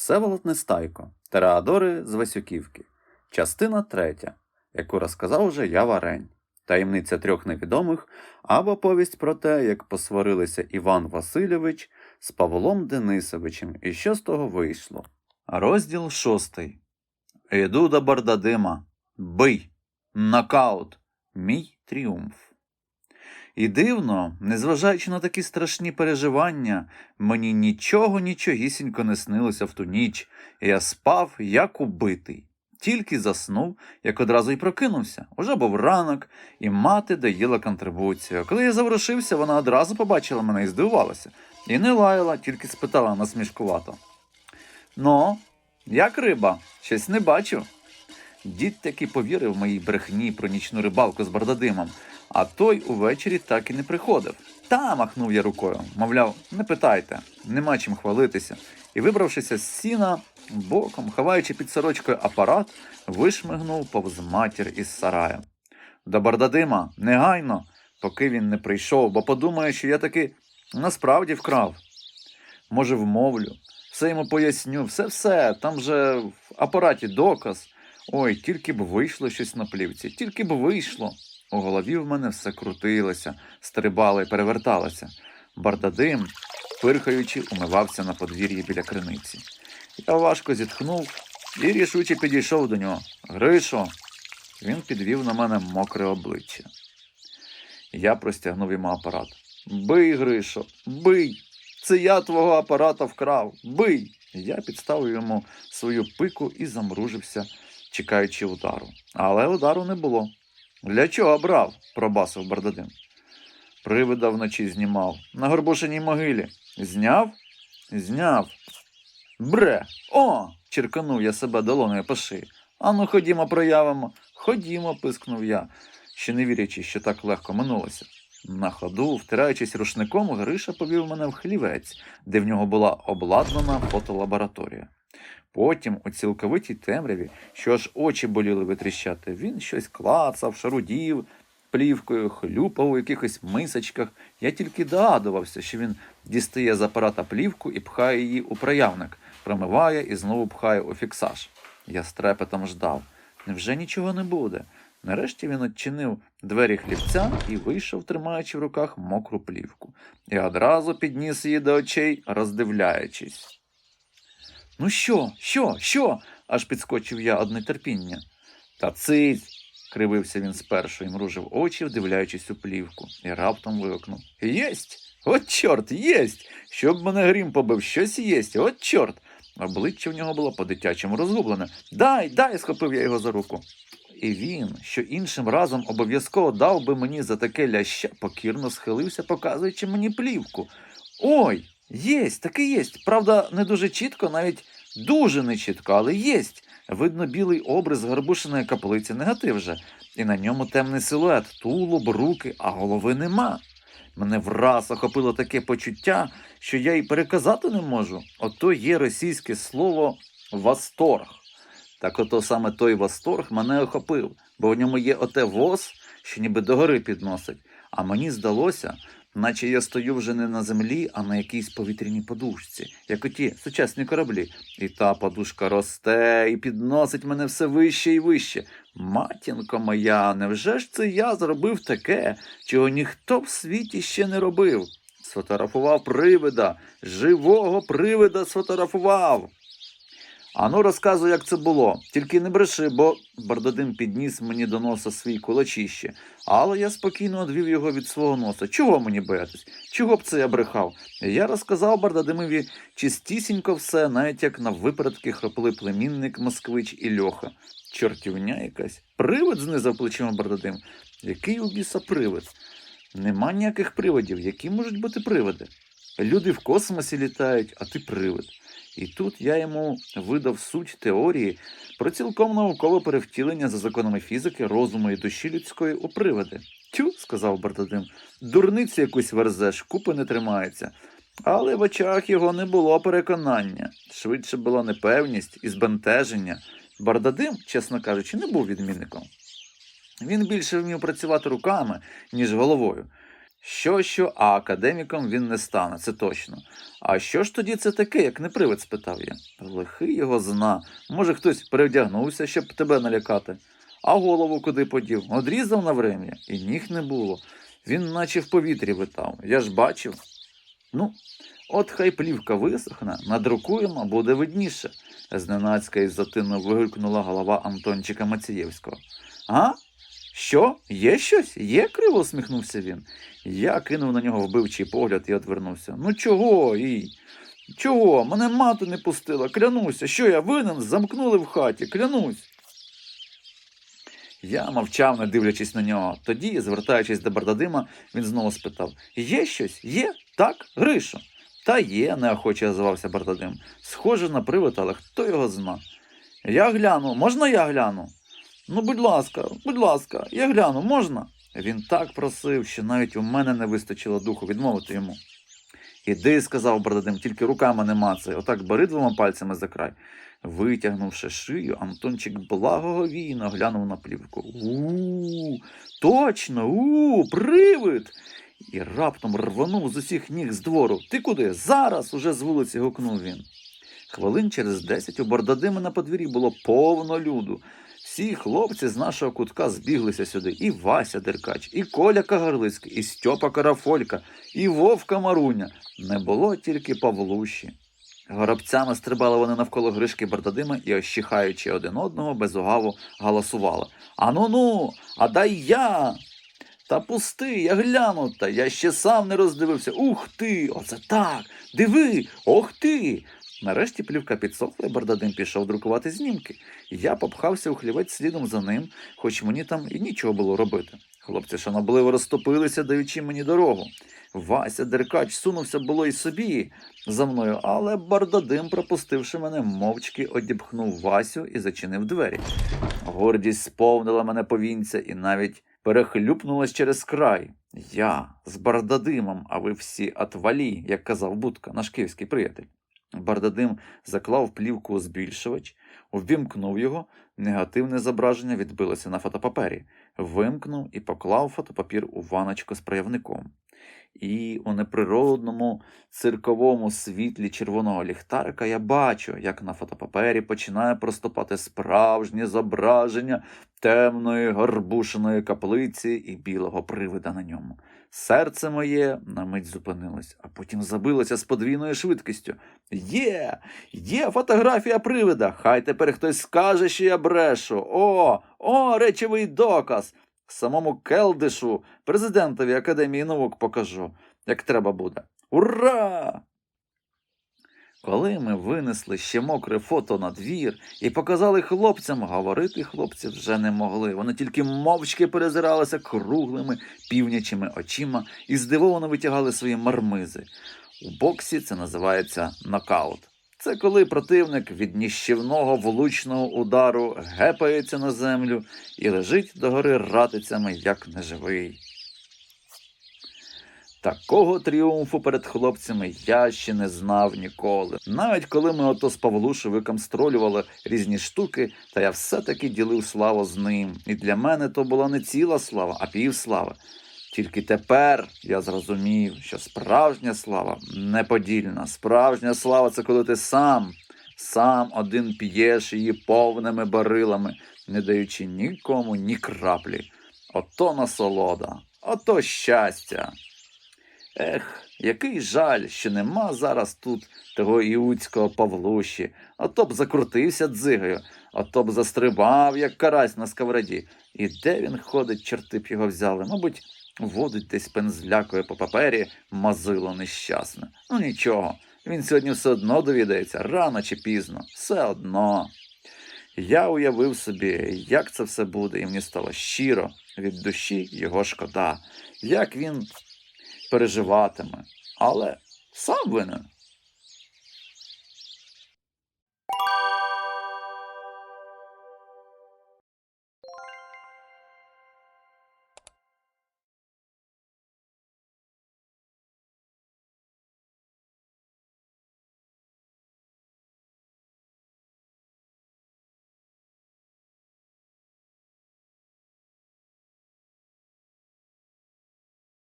Всеволод Нестайко, Тереадори з Васюківки, частина третя, яку розказав уже я Варень, таємниця трьох невідомих або повість про те, як посварилися Іван Васильович з Павлом Денисовичем, і що з того вийшло. Розділ шостий. Іду до Бардадима. Бий! Нокаут! Мій тріумф. І дивно, незважаючи на такі страшні переживання, мені нічого нічогісінько не снилося в ту ніч, і я спав, як убитий. Тільки заснув, як одразу й прокинувся. Уже був ранок, і мати доїла контрибуцію. Коли я заворушився, вона одразу побачила мене і здивувалася. І не лаяла, тільки спитала насмішкувато. Ну, як риба? Щось не бачу. Дід таки повірив моїй брехні про нічну рибалку з бардадимом, а той увечері так і не приходив. Та махнув я рукою, мовляв, не питайте, нема чим хвалитися. І, вибравшися з сіна, боком, ховаючи під сорочкою апарат, вишмигнув повз матір із сарая. До бардадима, негайно, поки він не прийшов, бо подумає, що я таки насправді вкрав. Може, вмовлю, все йому поясню, все-все, там же в апараті доказ. Ой, тільки б вийшло щось на плівці, тільки б вийшло. У голові в мене все крутилося, стрибало і переверталося. Бардадим, пирхаючи, умивався на подвір'ї біля криниці. Я важко зітхнув і рішуче підійшов до нього. Гришо. Він підвів на мене мокре обличчя. Я простягнув йому апарат. Бий, Гришо, бий! Це я твого апарата вкрав. Бий! Я підставив йому свою пику і замружився, чекаючи удару. Але удару не було. Для чого брав? пробасив Бардадим. Привида вночі знімав. На горбушиній могилі. Зняв? Зняв. Бре. О! черканув я себе долоною по шиї. Ану, ходімо, проявимо. Ходімо, пискнув я, ще не вірячи, що так легко минулося. На ходу, втираючись рушником, Гриша повів мене в хлівець, де в нього була обладнана фотолабораторія. Потім, у цілковитій темряві, що аж очі боліли витріщати, він щось клацав, шарудів, плівкою, хлюпав у якихось мисочках. Я тільки догадувався, що він дістає з апарата плівку і пхає її у проявник, промиває і знову пхає у фіксаж. Я з трепетом ждав. Невже нічого не буде? Нарешті він відчинив двері хлівця і вийшов, тримаючи в руках мокру плівку, і одразу підніс її до очей, роздивляючись. Ну що, що, що? аж підскочив я од нетерпіння. Та циць. кривився він спершу і мружив очі, вдивляючись у плівку, і раптом вигукнув. Єсть! От чорт, єсть! Щоб мене грім побив, щось єсть, от чорт! Обличчя в нього було по-дитячому розгублене. Дай, дай, схопив я його за руку. І він, що іншим разом обов'язково дав би мені за таке ляща, покірно схилився, показуючи мені плівку. Ой, єсть, таки єсть. Правда, не дуже чітко, навіть дуже нечітко, але єсть. Видно білий образ гарбушиної каплиці, негатив же, і на ньому темний силует, тулуб, руки, а голови нема. Мене враз охопило таке почуття, що я й переказати не можу. Ото є російське слово восторг. Так ото саме той восторг мене охопив, бо в ньому є оте воз, що ніби догори підносить. А мені здалося, наче я стою вже не на землі, а на якійсь повітряній подушці, як оті сучасні кораблі. І та подушка росте і підносить мене все вище і вище. Матінко моя, невже ж це я зробив таке, чого ніхто в світі ще не робив? Сфотографував привида, живого привида сфотографував. Ану, розказуй, як це було. Тільки не бреши, бо Бардадим підніс мені до носа свій кулачище, але я спокійно одвів його від свого носа. Чого мені боятись? Чого б це я брехав? Я розказав Бардадимові чистісінько все, навіть як на випередки хропли племінник Москвич і Льоха. Чортівня якась. Привид знизав плечима Бардадим. Який у біса привид? Нема ніяких привидів. Які можуть бути привиди? Люди в космосі літають, а ти привид. І тут я йому видав суть теорії про цілком наукове перевтілення за законами фізики, розуму і душі людської у привиди. Тю, сказав Бардадим, дурниці якусь верзеш, купи не тримається. Але в очах його не було переконання, швидше була непевність і збентеження. Бардадим, чесно кажучи, не був відмінником. Він більше вмів працювати руками, ніж головою. Що, що, а академіком він не стане, це точно. А що ж тоді це таке, як не привид? спитав я. Лихий його зна. Може, хтось перевдягнувся, щоб тебе налякати. А голову куди подів? Одрізав на врем'я, і ніг не було. Він наче в повітрі витав. Я ж бачив. Ну, от хай плівка висохне, надрукуємо, буде видніше. Зненацька із затину вигукнула голова Антончика Мацієвського. А? Що? Є щось? Є? криво усміхнувся він. Я кинув на нього вбивчий погляд і одвернувся. Ну чого і? Чого? Мене мати не пустила, клянуся, що я винен, замкнули в хаті, клянусь. Я мовчав, не дивлячись на нього. Тоді, звертаючись до Бардадима, він знову спитав: Є щось? Є? Так, Гришо? Та є, неохоче озвався Бардадим. Схоже на привид, але хто його зна. Я гляну, можна я гляну? Ну, будь ласка, будь ласка, я гляну, можна? Він так просив, що навіть у мене не вистачило духу відмовити йому. Іди, сказав Бардадим, тільки руками не мацай, отак бери двома пальцями за край. Витягнувши шию, Антончик благоговійно глянув на плівку. У, точно, у, привид. І раптом рвонув з усіх ніг з двору. Ти куди? Зараз уже з вулиці гукнув він. Хвилин через десять у Бардадима на подвір'ї було повно люду. Всі хлопці з нашого кутка збіглися сюди. І Вася Деркач, і Коля Кагарлицький, і Стьопа Карафолька, і Вовка Маруня. Не було тільки Павлуші. Горобцями стрибали вони навколо Гришки Бардадима і, ощихаючи один одного, безугаво галасували. Ану ну, а дай я. Та пусти, я гляну, та я ще сам не роздивився. Ух ти! Оце так! Диви! Ох ти! Нарешті плівка підсохла, і Бардадим пішов друкувати знімки. Я попхався у хлівець слідом за ним, хоч мені там і нічого було робити. Хлопці шанобливо розтопилися, даючи мені дорогу. Вася Деркач сунувся було й собі за мною, але Бардадим, пропустивши мене, мовчки одіпхнув Васю і зачинив двері. Гордість сповнила мене повінця і навіть перехлюпнулась через край. Я з Бардадимом, а ви всі атвалі, як казав Будка, наш київський приятель. Бардадим заклав плівку збільшувач, увімкнув його, негативне зображення відбилося на фотопапері, вимкнув і поклав фотопапір у ваночку з проявником. І у неприродному цирковому світлі червоного ліхтарика я бачу, як на фотопапері починає проступати справжнє зображення темної горбушеної каплиці і білого привида на ньому. Серце моє на мить зупинилось, а потім забилося з подвійною швидкістю. Є, є фотографія привида. Хай тепер хтось скаже, що я брешу. О, о, речовий доказ. Самому Келдишу, президентові Академії наук покажу, як треба буде. Ура! Коли ми винесли ще мокре фото на двір і показали хлопцям, говорити хлопці вже не могли. Вони тільки мовчки перезиралися круглими півнячими очима і здивовано витягали свої мармизи. У боксі це називається нокаут. Це коли противник від ніщівного влучного удару гепається на землю і лежить догори ратицями, як неживий. Такого тріумфу перед хлопцями я ще не знав ніколи. Навіть коли ми ото з Павлушевиком стролювали різні штуки, та я все-таки ділив славу з ним. І для мене то була не ціла слава, а півслава. Тільки тепер я зрозумів, що справжня слава неподільна. Справжня слава це коли ти сам, сам один п'єш її повними барилами, не даючи нікому ні краплі. Ото насолода, ото щастя. Ех, який жаль, що нема зараз тут того іудського Павлуші, а то б закрутився дзигою, а то б застрибав, як карась на сковороді. І де він ходить, чорти б його взяли, мабуть, водить десь пензлякою по папері мазило нещасне. Ну нічого, він сьогодні все одно довідається, рано чи пізно, все одно. Я уявив собі, як це все буде, і мені стало щиро від душі його шкода, як він переживатиме, але сам винен.